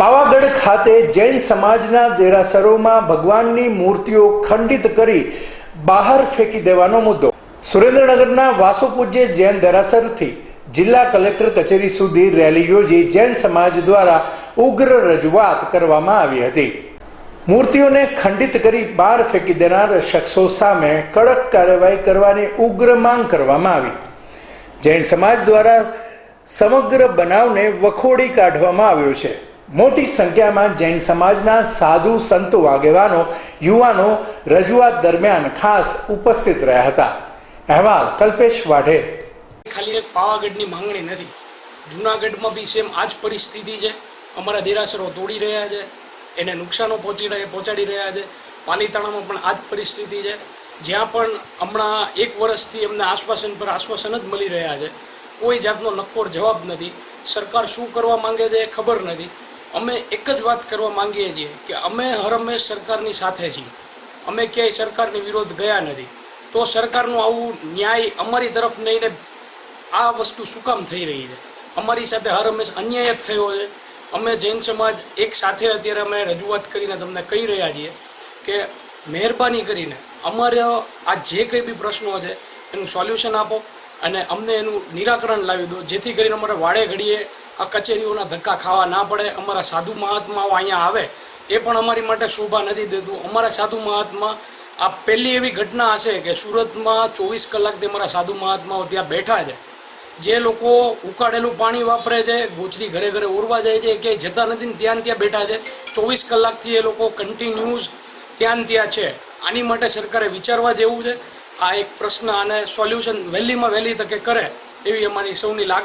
પાવાગઢ ખાતે જૈન સમાજના દેરાસરોમાં ભગવાનની મૂર્તિઓ ખંડિત કરી બહાર ફેંકી દેવાનો મુદ્દો. સુરેન્દ્રનગરના વાસુપૂજ્ય જૈન દેરાસરથી જિલ્લા કલેક્ટર કચેરી સુધી રેલી યોજી જૈન સમાજ દ્વારા ઉગ્ર રજૂઆત કરવામાં આવી હતી. મૂર્તિઓને ખંડિત કરી બહાર ફેંકી દેનાર શખ્સો સામે કડક કાર્યવાહી કરવાની ઉગ્ર માંગ કરવામાં આવી. જૈન સમાજ દ્વારા સમગ્ર બનાવને વખોડી કાઢવામાં આવ્યો છે. મોટી સંખ્યામાં જૈન સમાજના સાધુ સંતો આગેવાનો, યુવાનો રજૂઆત દરમિયાન ખાસ ઉપસ્થિત રહ્યા હતા. અહેવાલ કલ્પેશ વાઢે. ખાલી એક પાવાગઢની માંગણી નથી. જુનાગઢમાં બી સેમ આ જ પરિસ્થિતિ છે. અમારા દેરાસરો તોડી રહ્યા છે. એને નુકસાનો પહોંચી રહ્યા પહોંચાડી રહ્યા છે. પાલીતાણામાં પણ આ જ પરિસ્થિતિ છે. જ્યાં પણ હમણાં એક વર્ષથી એમને આશ્વાસન પર આશ્વાસન જ મળી રહ્યા છે. કોઈ જાતનો નક્કોર જવાબ નથી. સરકાર શું કરવા માંગે છે એ ખબર નથી. અમે એક જ વાત કરવા માંગીએ છીએ કે અમે હરમેશ સરકારની સાથે છીએ. અમે ક્યાંય સરકારની વિરોધ ગયા નથી. તો સરકારનું આવું ન્યાય અમારી તરફ નહીં આ વસ્તુ શું કામ થઈ રહી છે? અમારી સાથે હર હંમેશ અન્યાય જ થયો છે. અમે જૈન સમાજ એક સાથે અત્યારે અમે રજૂઆત કરીને તમને કહી રહ્યા છીએ કે મહેરબાની કરીને અમારે આ જે કંઈ બી પ્રશ્નો છે એનું સોલ્યુશન આપો અને અમને એનું નિરાકરણ લાવી દો. જેથી કરીને અમારે વાડે ઘડીએ આ કચેરીઓના ધક્કા ખાવા ના પડે. અમારા સાધુ મહાત્માઓ અહીંયા આવે. એ પણ અમારી માટે શોભા નથી દેતું. અમારા સાધુ મહાત્મા, આ પહેલી એવી ઘટના હશે કે સુરતમાં ચોવીસ કલાકથી અમારા સાધુ મહાત્માઓ ત્યાં બેઠા છે. જે લોકો ઉકાળેલું પાણી વાપરે છે, ગોચરી ઘરે ઘરે ઓરવા જાય છે કે જતા નથી ને ત્યાં ત્યાં બેઠા છે. ચોવીસ કલાકથી એ લોકો કન્ટિન્યુઅસ ત્યાં ત્યાં છે. આની માટે સરકારે વિચારવા જેવું છે. આ એક પ્રશ્ન અને સોલ્યુશન વહેલીમાં વહેલી તકે કરે એવી અમારી સૌની લાગણી